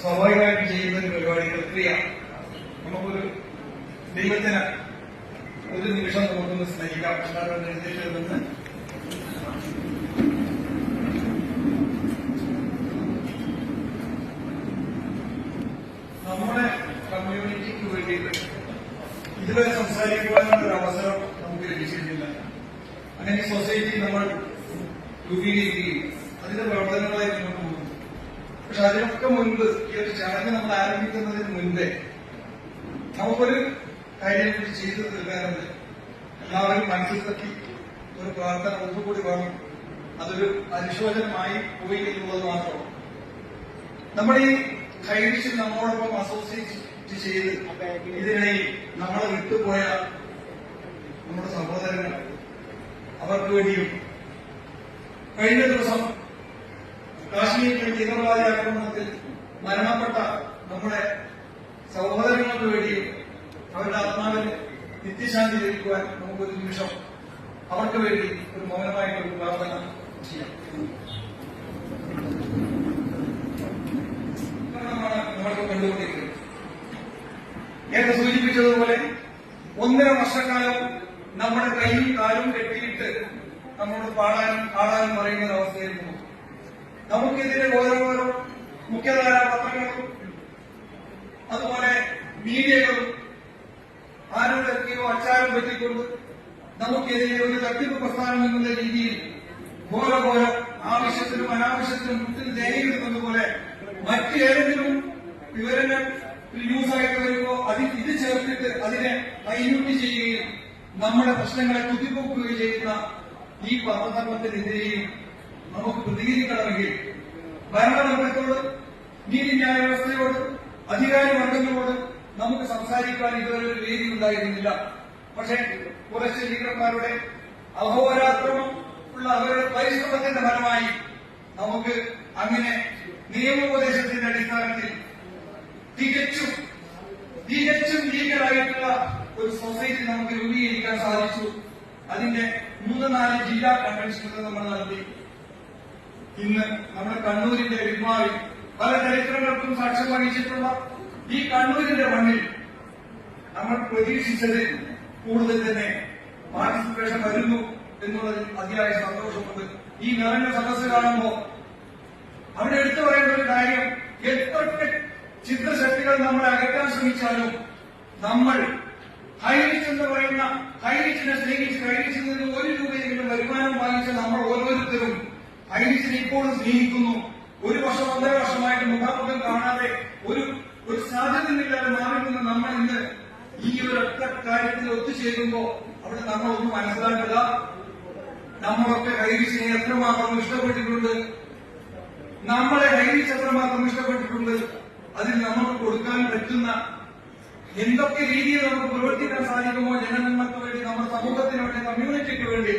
സ്വാഭാവികമായിട്ട് ചെയ്യുന്ന ഒരു പരിപാടി പ്രക്രിയ നമുക്കൊരു ദൈവത്തിന് ഒരു നിമിഷം നമുക്കൊന്ന് സ്നേഹിക്കാം. എഴുന്നേറ്റ് നിന്ന് നമ്മുടെ കമ്മ്യൂണിറ്റിക്ക് വേണ്ടിയിട്ട് ഇതുവരെ സംസാരിക്കുവാനുള്ള ഒരു അവസരം നമുക്ക് ലഭിച്ചിരുന്നില്ല അങ്ങനെ സൊസൈറ്റി നമ്മൾ രൂപീകരിക്കുകയും അതിന്റെ പ്രവർത്തനങ്ങളായി പക്ഷെ അതിനൊക്കെ മുൻപ് ഈ ഒരു ചടങ്ങ് നമ്മൾ ആരംഭിക്കുന്നതിന് മുൻപേ നമുക്കൊരു കാര്യം കൂടി ചെയ്തു തീർക്കാനുണ്ട്. എല്ലാവരും മനസ്സിൽ തട്ടി ഒരു പ്രാർത്ഥന ഒന്നുകൂടി വാങ്ങി. അതൊരു അനുശോചനമായി പോയി എന്നുള്ളത് മാത്രമാണ് നമ്മുടെ ഈ കൈവിച്ച് നമ്മോടൊപ്പം അസോസിയേറ്റ് ചെയ്ത് ഇതിനായി നമ്മളെ വിട്ടുപോയ നമ്മുടെ സഹോദരങ്ങൾ അവർക്ക് വേണ്ടിയും കഴിഞ്ഞ ദിവസം കാശ്മീരിലെ തീവ്രവാദി ആക്രമണത്തിൽ മരണപ്പെട്ട നമ്മുടെ സഹോദരങ്ങൾക്ക് വേണ്ടി അവരുടെ ആത്മാവിന് നിത്യശാന്തി ലഭിക്കുവാൻ നമുക്കൊരു നിമിഷം അവർക്ക് വേണ്ടി ഒരു മൗനമായിട്ടൊരു പ്രാർത്ഥന ചെയ്യാം. നേരത്തെ സൂചിപ്പിച്ചതുപോലെ ഒന്നര വർഷക്കാലം നമ്മുടെ കൈയും കാലും കെട്ടിയിട്ട് നമ്മോട് പാടാനും പാടാനും പറയുന്ന ഒരു അവസ്ഥയായിരുന്നു നമുക്കെതിരെ ഓരോരോ മുഖ്യധാരാ പത്രങ്ങളും അതുപോലെ മീഡിയകളും ആരോടൊക്കെയോ അച്ചാരം പറ്റിക്കൊണ്ട് നമുക്കെതിരെ ഒരു തട്ടിപ്പ് പ്രസ്ഥാനം എന്നുള്ള രീതിയിൽ ഘോര ഘോര ആവശ്യത്തിനും അനാവശ്യത്തിനും ലേഖിക്കുന്നത് പോലെ മറ്റേതെങ്കിലും വിവരങ്ങൾ ന്യൂസായിട്ട് വരുമ്പോ അതിൽ ഇത് ചേർത്തിട്ട് അതിനെ മൈന്യൂട്ട് ചെയ്യുകയും നമ്മുടെ പ്രശ്നങ്ങളെ കുത്തിപ്പൊക്കുകയും ചെയ്യുന്ന ഈ പത്രധർമ്മത്തിനെതിരെയും നമുക്ക് പ്രതികരിക്കണമെങ്കിൽ ഭരണവർഗത്തോട് നീതിന്യായ വ്യവസ്ഥയോട് അധികാരി വർഗങ്ങളോട് നമുക്ക് സംസാരിക്കാൻ ഇതുവരെ ഒരു വേദി ഉണ്ടായിരുന്നില്ല. പക്ഷേ കുറച്ച് ലീഡർമാരുടെ അഹോരാത്രമം ഉള്ള അവരുടെ പരിശ്രമത്തിന്റെ ഫലമായി നമുക്ക് അങ്ങനെ നിയമോപദേശത്തിന്റെ അടിസ്ഥാനത്തിൽ തികച്ചും തികച്ചും ലീഗലായിട്ടുള്ള ഒരു സൊസൈറ്റി നമുക്ക് രൂപീകരിക്കാൻ സാധിച്ചു. അതിന്റെ മൂന്ന് നാല് ജില്ലാ കൺവെൻഷനുകൾ നമ്മൾ നടത്തി. ഇന്ന് നമ്മുടെ കണ്ണൂരിന്റെ വിമാവിൽ പല ചരിത്രങ്ങൾക്കും സാക്ഷ്യം വഹിച്ചിട്ടുള്ള ഈ കണ്ണൂരിന്റെ മണ്ണിൽ നമ്മൾ പ്രതീക്ഷിച്ചത് കൂടുതൽ തന്നെ പാർട്ടിസിപ്പേഷൻ വരുന്നു എന്നുള്ളതിൽ അതിയായ സന്തോഷമുണ്ട്. ഈ നിറഞ്ഞ സദസ്സ് കാണുമ്പോൾ അവിടെ എടുത്തു പറയേണ്ട ഒരു കാര്യം എത്രയൊക്കെ ചിത്രശക്തികൾ നമ്മളെ അകറ്റാൻ ശ്രമിച്ചാലും നമ്മൾ ഹൈറിച്ച് എന്ന് പറയുന്ന ഹൈറിച്ചിനെ സ്നേഹിച്ച് ഹൈറിച്ചിൽ നിന്ന് ഒരു രൂപയെങ്കിലും വരുമാനം വാങ്ങിച്ച നമ്മൾ ഓരോരുത്തരും ഹൈറിച്ചിനെ ഇപ്പോഴും സ്നേഹിക്കുന്നു. ഒരു വർഷം ഒന്നര വർഷമായിട്ട് മുഖാമുഖം കാണാതെ ഒരു ഒരു സാധ്യതയില്ലാതെ മാറി നിന്ന് നമ്മൾ ഇന്ന് ഈ ഒരു ഒറ്റ കാര്യത്തിൽ ഒത്തുചേരുമ്പോ അവിടെ നമ്മൾ ഒന്ന് മനസ്സിലാക്കുക നമ്മളൊക്കെ ഹൈറിച്ചിനെ എത്രമാത്രം ഇഷ്ടപ്പെട്ടിട്ടുണ്ട്? നമ്മളെ ഹൈറിച്ച് എത്രമാത്രം ഇഷ്ടപ്പെട്ടിട്ടുണ്ട്? അതിൽ നമുക്ക് കൊടുക്കാൻ പറ്റുന്ന എന്തൊക്കെ രീതിയിൽ നമുക്ക് പ്രവർത്തിക്കാൻ സാധിക്കുമോ? ജനങ്ങൾക്ക് വേണ്ടി നമ്മുടെ സമൂഹത്തിന് വേണ്ടി കമ്മ്യൂണിറ്റിക്ക് വേണ്ടി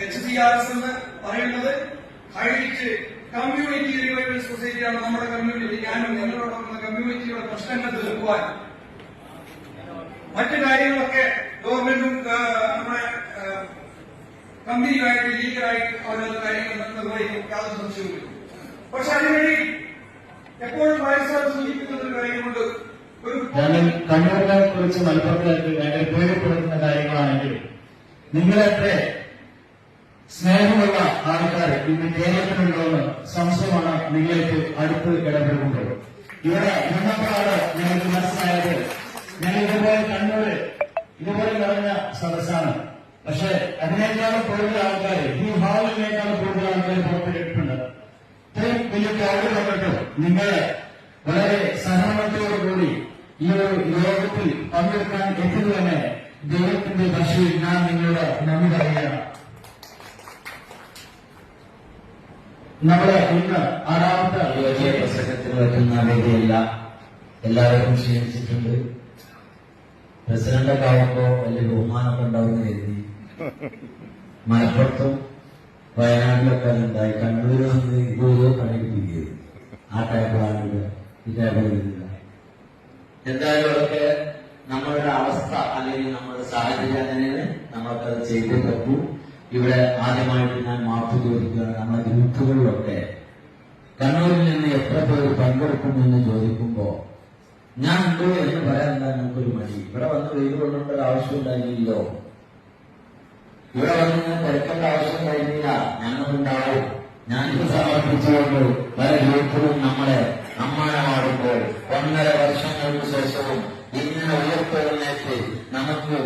എച്ച് സി ആർ എസ് എന്ന് പറയുന്നത് ഹൈലൈറ്റ് കമ്മ്യൂണിറ്റി റിവൈവൽ സൊസൈറ്റിയാണ് നമ്മുടെ കമ്മ്യൂണിറ്റി ഞാനും ഞങ്ങളോടൊപ്പം കമ്മ്യൂണിറ്റിയുടെ പ്രശ്നങ്ങൾ തീർക്കുവാൻ. മറ്റു കാര്യങ്ങളൊക്കെ ഗവൺമെന്റും നമ്മുടെ കമ്പനിയുമായിട്ട് ലീഗലായിട്ട് ഓരോ കാര്യങ്ങൾ നിർവഹിക്കും യാതൊരു സംശയവുമില്ല പക്ഷെ അതിനുവേണ്ടി എപ്പോഴും വയസ്സാർ സൂചിപ്പിക്കുന്ന ഒരു കാര്യമുണ്ട്. ഒരു ഞാൻ കണ്ണൂരിനെ കുറിച്ച് മലപ്പുറത്തേക്ക് ഞാൻ ഉപയോഗപ്പെടുത്തുന്ന കാര്യങ്ങളാണെങ്കിൽ നിങ്ങളെത്ര സ്നേഹമുള്ള ആൾക്കാർ ഇന്ന് കേരളത്തിലുണ്ടോന്ന് സംശയമാണ് നിങ്ങൾക്ക് അടുത്ത് ഇടപെടുന്നത് ഇവിടെ നിന്നപ്പോഴാണ് ഞങ്ങൾക്ക് മനസ്സിലായത്. ഞങ്ങൾ ഇതുപോലെ കണ്ണൂര് ഇതുപോലെ നിറഞ്ഞ സദസ്സാണ്. പക്ഷെ അതിനേക്കാളും കൂടുതൽ ആൾക്കാർ ഈ ഹാളിനേക്കാളും കൂടുതൽ ആൾക്കാർ പുറത്തിട്ടുണ്ട് ഇത്രയും വലിയ ക്രൗഡ് വന്നിട്ടും നിങ്ങൾ വളരെ സഹനത്തോടുകൂടി ഈ ഒരു യോഗത്തിൽ പങ്കെടുക്കാൻ എത്തുന്നത് തന്നെ ദൈവത്തിന്റെ ഭാഷയിൽ ഞാൻ നിങ്ങളുടെ നന്ദി പറയുകയാണ്. നമ്മുടെ ഇന്ന് ആറാമത്തെ വലിയ പ്രസംഗത്തിന് പറ്റുന്ന വേദിയല്ല. എല്ലാവരും ക്ഷീണിച്ചിട്ടുണ്ട് പ്രസിഡന്റൊക്കെ ആവുമ്പോ വലിയ ബഹുമാനമൊക്കെ ഉണ്ടാവുന്ന കരുതി. മലപ്പുറത്തും വയനാട്ടിലൊക്കെ ഉണ്ടായി. കണ്ണൂരിൽ വന്ന് ഇതുവരെ പണിയെടുപ്പിക്കുകയും ആ ടൈപ്പിലാണെങ്കിൽ ഈ ടൈപ്പിലില്ല എന്തായാലും അതൊക്കെ നമ്മളുടെ അവസ്ഥ അല്ലെങ്കിൽ നമ്മുടെ സാഹചര്യം അങ്ങനെയാണ്. നമ്മളൊക്കെ ചെയ്തേ പറ്റൂ. ഇവിടെ ആദ്യമായിട്ട് ഞാൻ മാപ്പ് ചോദിക്കുകയാണ്. നമ്മുടെ ഗ്രൂപ്പുകളിലൊക്കെ കണ്ണൂരിൽ നിന്ന് എത്ര പേര് പങ്കെടുക്കുമെന്ന് ചോദിക്കുമ്പോ ഞാൻ ഉണ്ടോ എന്ന് പറയാൻ എന്താ നമുക്കൊരു മടി. ഇവിടെ വന്ന് വെയിൽ കൊള്ളേണ്ട ആവശ്യം ഉണ്ടായിരുന്നില്ലോ ഇവിടെ വന്ന് ഞാൻ തിരക്കേണ്ട ആവശ്യം ഉണ്ടായിരുന്നില്ല ഞങ്ങളുണ്ടാവും ഞാനിത് സമർപ്പിച്ചുകൊണ്ട് പല ഗ്രൂപ്പുകളും നമ്മളെ അമ്മാനമാടുമ്പോൾ ഒന്നര വർഷങ്ങൾക്ക് ശേഷവും ഇങ്ങനെ ഉയർത്തെഴുന്നേറ്റ് നമുക്ക്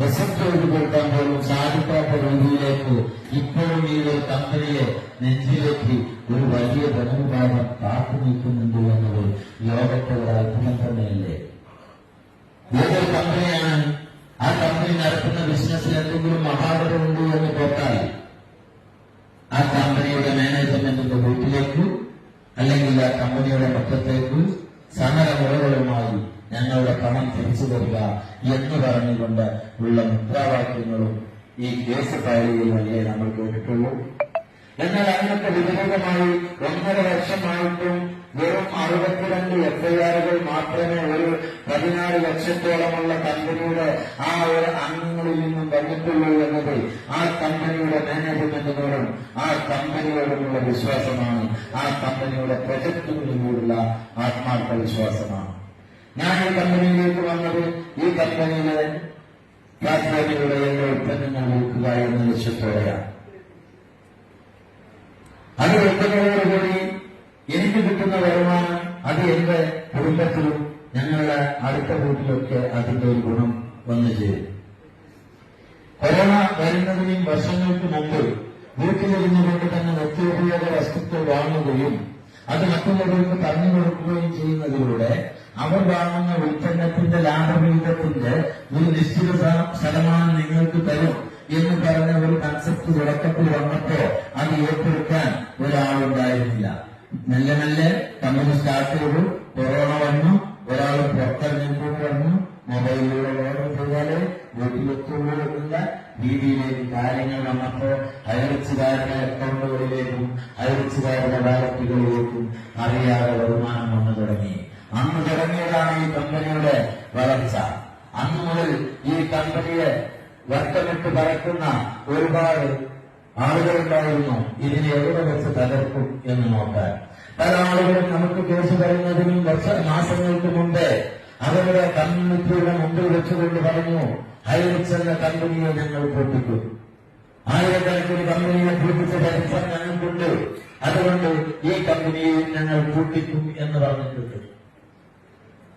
റിസപ്റ്റ് കൂട്ടാൻ പോലും സാധിക്കാത്ത രീതിയിലേക്ക് ഇപ്പോഴും ഈ ഒരു കമ്പനിയെ നെഞ്ചിലേക്ക് ഒരു വലിയ ധനവിഭാഗം കാത്തു നിൽക്കുന്നുണ്ട് എന്നത് ലോകത്തെ ഒരു അത്ഭുതം തന്നെയല്ലേ? ഏതൊരു കമ്പനിയാണ് ആ കമ്പനി നടത്തുന്ന ബിസിനസ്സിൽ എന്തെങ്കിലും അപാകതമുണ്ട് എന്ന് കേട്ടാൽ ആ കമ്പനിയുടെ മാനേജ്മെന്റിന്റെ വീട്ടിലേക്ക് അല്ലെങ്കിൽ ആ കമ്പനിയുടെ മൊത്തത്തേക്ക് സമരമുറകളുമായി ഞങ്ങളുടെ പണം തിരിച്ചു തരിക എന്ന് പറഞ്ഞുകൊണ്ട് ഉള്ള മുദ്രാവാക്യങ്ങളും ഈ കേസ് വഴിയെ നമ്മൾ കേട്ടിട്ടുള്ളൂ. എന്നാൽ അതിനൊക്കെ വിപരീതമായി ഒന്നര വർഷമായിട്ടും വെറും അറുപത്തിരണ്ട് എഫ്ഐആറുകൾ മാത്രമേ ഒരു പതിനാറ് ലക്ഷത്തോളമുള്ള കമ്പനിയുടെ ആ ഒരു അംഗങ്ങളിൽ നിന്നും വന്നിട്ടുള്ളൂ എന്നത് ആ കമ്പനിയുടെ മാനേജ്മെന്റിനോടും ആ കമ്പനിയോടുമുള്ള വിശ്വാസമാണ് ആ കമ്പനിയുടെ പ്രൊജക്ടുകളിലൂടെയുള്ള ആത്മാർത്ഥ വിശ്വാസമാണ്. ഞാൻ ഈ കമ്പനിയിലേക്ക് വന്നത് ഈ കമ്പനിയിലെ പ്ലാറ്റ്ഫോമിലൂടെ എന്റെ ഉൽപ്പന്നങ്ങൾ വിൽക്കുക എന്ന ലക്ഷ്യത്തോടെയാണ് അത് ഉൽപ്പന്നങ്ങളോടുകൂടി എനിക്ക് കിട്ടുന്ന വരുമാനം അത് എന്റെ കുടുംബത്തിലും ഞങ്ങളുടെ അടുത്ത വീട്ടിലൊക്കെ അതിന്റെ ഒരു ഗുണം വന്നു ചേരും. കൊറോണ വരുന്നതിനും വർഷങ്ങൾക്ക് മുമ്പ് വീട്ടിലിരുന്നുകൊണ്ട് തന്നെ നിത്യോപയോഗ വസ്തുക്കൾ വാങ്ങുകയും അത് മറ്റുള്ളവർക്ക് പറഞ്ഞു കൊടുക്കുകയും ചെയ്യുന്നതിലൂടെ അവർ വാങ്ങുന്ന ഉൽപ്പന്നത്തിന്റെ ലാഭവിഹിതത്തിന്റെ ഒരു നിശ്ചിത ശത- ശതമാനം നിങ്ങൾക്ക് തരും എന്ന് പറഞ്ഞ ഒരു കൺസെപ്റ്റ് തുടക്കത്തിൽ വന്നപ്പോ അത് ഏറ്റെടുക്കാൻ ഒരാളുണ്ടായിരുന്നില്ല. മെല്ലെ മെല്ലെ കമ്പനി സ്റ്റാർട്ട് ചെയ്തു. കൊറോണ വന്നു. ഒരാൾ പുറത്തിറങ്ങിക്കൊണ്ട് വന്നു. മൊബൈലിലൂടെ ഓർഡർ ചെയ്താലേ വീട്ടിലെത്തുള്ളൂ രീതിയിലേക്ക് കാര്യങ്ങൾ വന്നപ്പോ അയൽച്ചുകാരുടെ അക്കൗണ്ടുകളിലേക്കും അയൽച്ചുകാരുടെ വാലറ്റുകളിലേക്കും അറിയാതെ വരുമാനം വന്നു തുടങ്ങി. അന്ന് തുടങ്ങിയതാണ് ഈ കമ്പനിയുടെ വളർച്ച. അന്ന് മുതൽ ഈ കമ്പനിയെ വർക്കമിട്ട് പറക്കുന്ന ഒരുപാട് ആളുകളുണ്ടായിരുന്നു. ഇതിനെ എവിടെ വെച്ച് തകർക്കും എന്ന് നോക്കാൻ. പല ആളുകളും നമുക്ക് കേസ് പറയുന്നതിനും വർഷ മാസങ്ങൾക്ക് മുമ്പേ അവരുടെ കമ്മ്യൂണിറ്റിയുടെ മുമ്പിൽ വെച്ചുകൊണ്ട് പറഞ്ഞു ഹൈറിക്സ് എന്ന കമ്പനിയെ ഞങ്ങൾ പൊട്ടിക്കും. ആയിരക്കണക്കിന് കമ്പനിയെ പൂട്ടിച്ച ചരിത്രം ഞങ്ങൾക്കുണ്ട്. അതുകൊണ്ട് ഈ കമ്പനിയെ ഞങ്ങൾ പൂട്ടിക്കും എന്ന് പറഞ്ഞിട്ടുണ്ട്.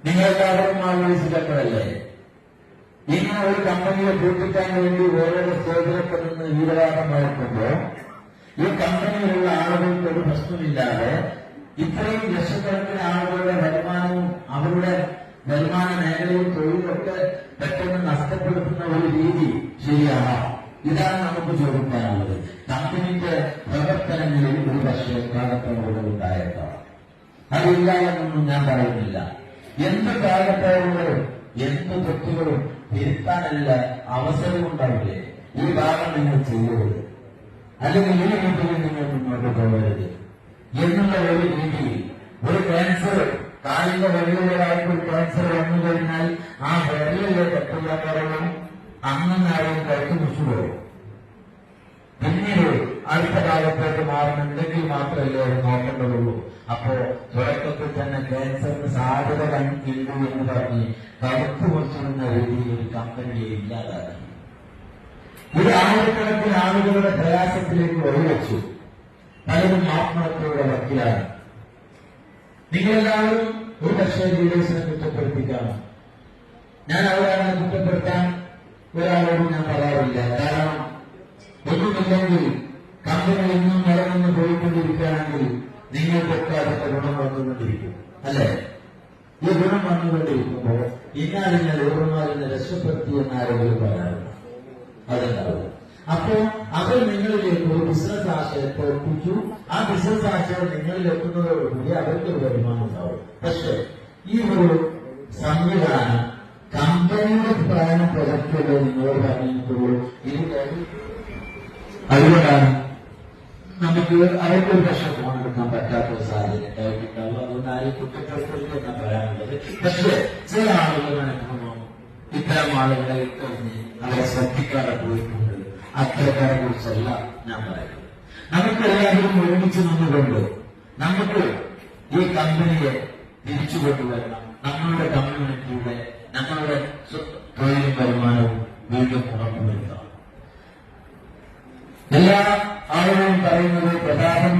നിങ്ങളെല്ലാവരും ആലോചിച്ചിട്ടല്ലേ ഇങ്ങനെ ഒരു കമ്പനിയെ പൂട്ടിക്കാൻ വേണ്ടി ഓരോ സ്റ്റേജിലൊക്കെ നിന്ന് വീരവാദം വഴക്കുമ്പോൾ ഈ കമ്പനിയിലുള്ള ആളുകൾക്ക് ഒരു പ്രശ്നമില്ലാതെ ഇത്രയും ലക്ഷക്കണക്കിന് ആളുകളുടെ വരുമാനവും അവരുടെ വരുമാന മേഖലയും തൊഴിലൊക്കെ പെട്ടെന്ന് നഷ്ടപ്പെടുത്തുന്ന ഒരു രീതി ശരിയാണോ? ഇതാണ് നമുക്ക് ചോദിക്കാനുള്ളത് കമ്പനിയുടെ പ്രവർത്തനങ്ങളിൽ ഒരു പക്ഷേ കാലത്തോടുകൾ ഉണ്ടായേക്കാം. അതില്ല എന്നൊന്നും ഞാൻ പറയുന്നില്ല. എന്ത് കാലത്തോടുകളും എന്ത് തെറ്റുകളും തിരുത്താനല്ല അവസരമുണ്ടാവില്ലേ ഈ ഭാഗം നിങ്ങൾ ചെയ്യരുത്. അല്ലെങ്കിൽ ഈ രീതിയിൽ നിങ്ങൾ മുന്നോട്ട് പോകരുത്. എന്നുള്ള ഒരു രീതിയിൽ ഒരു ക്യാൻസർ കാലിന്റെ വെള്ളിയിലായിട്ട് ഒരു ക്യാൻസർ വന്നു കഴിഞ്ഞാൽ ആ വെള്ളിയിലെ തെറ്റുള്ളവരും അന്നാരും കഴിച്ചു കുറിച്ചുപോകും പിന്നീട് അടുത്ത കാലത്തേക്ക് മാറുന്നുണ്ടെങ്കിൽ മാത്രമല്ലേ അത് നോക്കേണ്ടതുള്ളൂ. അപ്പോ തുടക്കത്തിൽ തന്നെ ക്യാൻസറിന് സാധ്യത കണ്ടിട്ടുണ്ട് എന്ന് പറഞ്ഞ് കടുത്തു മുറിച്ചിരുന്ന രീതിയിൽ ഒരു കമ്പനിയെ ഇല്ലാതാക്കി. ഇത് ആയിരക്കണക്കിന് ആളുകളുടെ പ്രയാസത്തിലേക്ക് വഴിവെച്ചു. പലരും ആത്മഹത്യയുടെ വക്കിലാണ്. നിങ്ങളെല്ലാവരും ഒരു പക്ഷേ ലീഡേഴ്സിനെ കുറ്റപ്പെടുത്തിക്കാണ്. ഞാൻ അവരാണ് കുറ്റപ്പെടുത്താൻ ഒരാളോടും ഞാൻ പറയാറില്ല. കാരണം ഒന്നുമില്ലെങ്കിൽ കമ്പനി ഇന്നും നിലനിന്ന് പോയിക്കൊണ്ടിരിക്കുകയാണെങ്കിൽ നിങ്ങൾക്കൊക്കെ അതിന്റെ ഗുണം വന്നുകൊണ്ടിരിക്കും. അല്ലേ? ഈ ഗുണം വന്നുകൊണ്ടിരിക്കുമ്പോൾ ഇന്നാലിന്ന ലേബർമാരിനെ രക്ഷപ്പെടുത്തി എന്ന് ആരെങ്കിലും പറയാറുണ്ട്? അതുണ്ടാവും. അപ്പോ അവർ നിങ്ങളിലേക്ക് ഒരു ബിസിനസ് ആശയത്തെ എത്തിച്ചു ആ ബിസിനസ് ആശയം നിങ്ങളിൽ എത്തുന്നതോടുകൂടി അവർക്ക് ഒരു വരുമാനം ഉണ്ടാവും. പക്ഷെ ഈ ഒരു സംവിധാനം കമ്പനിയുടെ പ്രായം പ്രൊജക്റ്റുകൾ നിങ്ങളോട് പറഞ്ഞിട്ടുള്ളൂ ഇത് അതുകൊണ്ടാണ് നമുക്ക് അവർക്ക് ഒരു പക്ഷെ ഫോൺ എടുക്കാൻ പറ്റാത്ത ഒരു സാഹചര്യം ഉണ്ടായിട്ടുണ്ടാവും അതുകൊണ്ട് ആരെയും കുറ്റപ്പെടുത്തരുത് എന്നാ പറയാനുള്ളത്. പക്ഷേ ചില ആളുകൾ മനസ്സിലാവും. ഇത്തരം ആളുകളെ കഴിഞ്ഞ് അവരെ ശ്രദ്ധിക്കാതെ പോയിട്ടുണ്ട്. അത്തരക്കാരെ കുറിച്ചല്ല ഞാൻ പറയുന്നത്. നമുക്കെല്ലാവരും ഒരുമിച്ച് നിന്നുകൊണ്ട് നമുക്ക് ഈ കമ്പനിയെ തിരിച്ചു കൊണ്ടുവരണം. നമ്മളുടെ കമ്മ്യൂണിറ്റിയുടെ നമ്മളുടെ തൊഴിലും വരുമാനവും വീണ്ടും ഉറപ്പുവരുത്തണം. എല്ലാ ആളുകളും പറയുന്നത് പ്രതാപം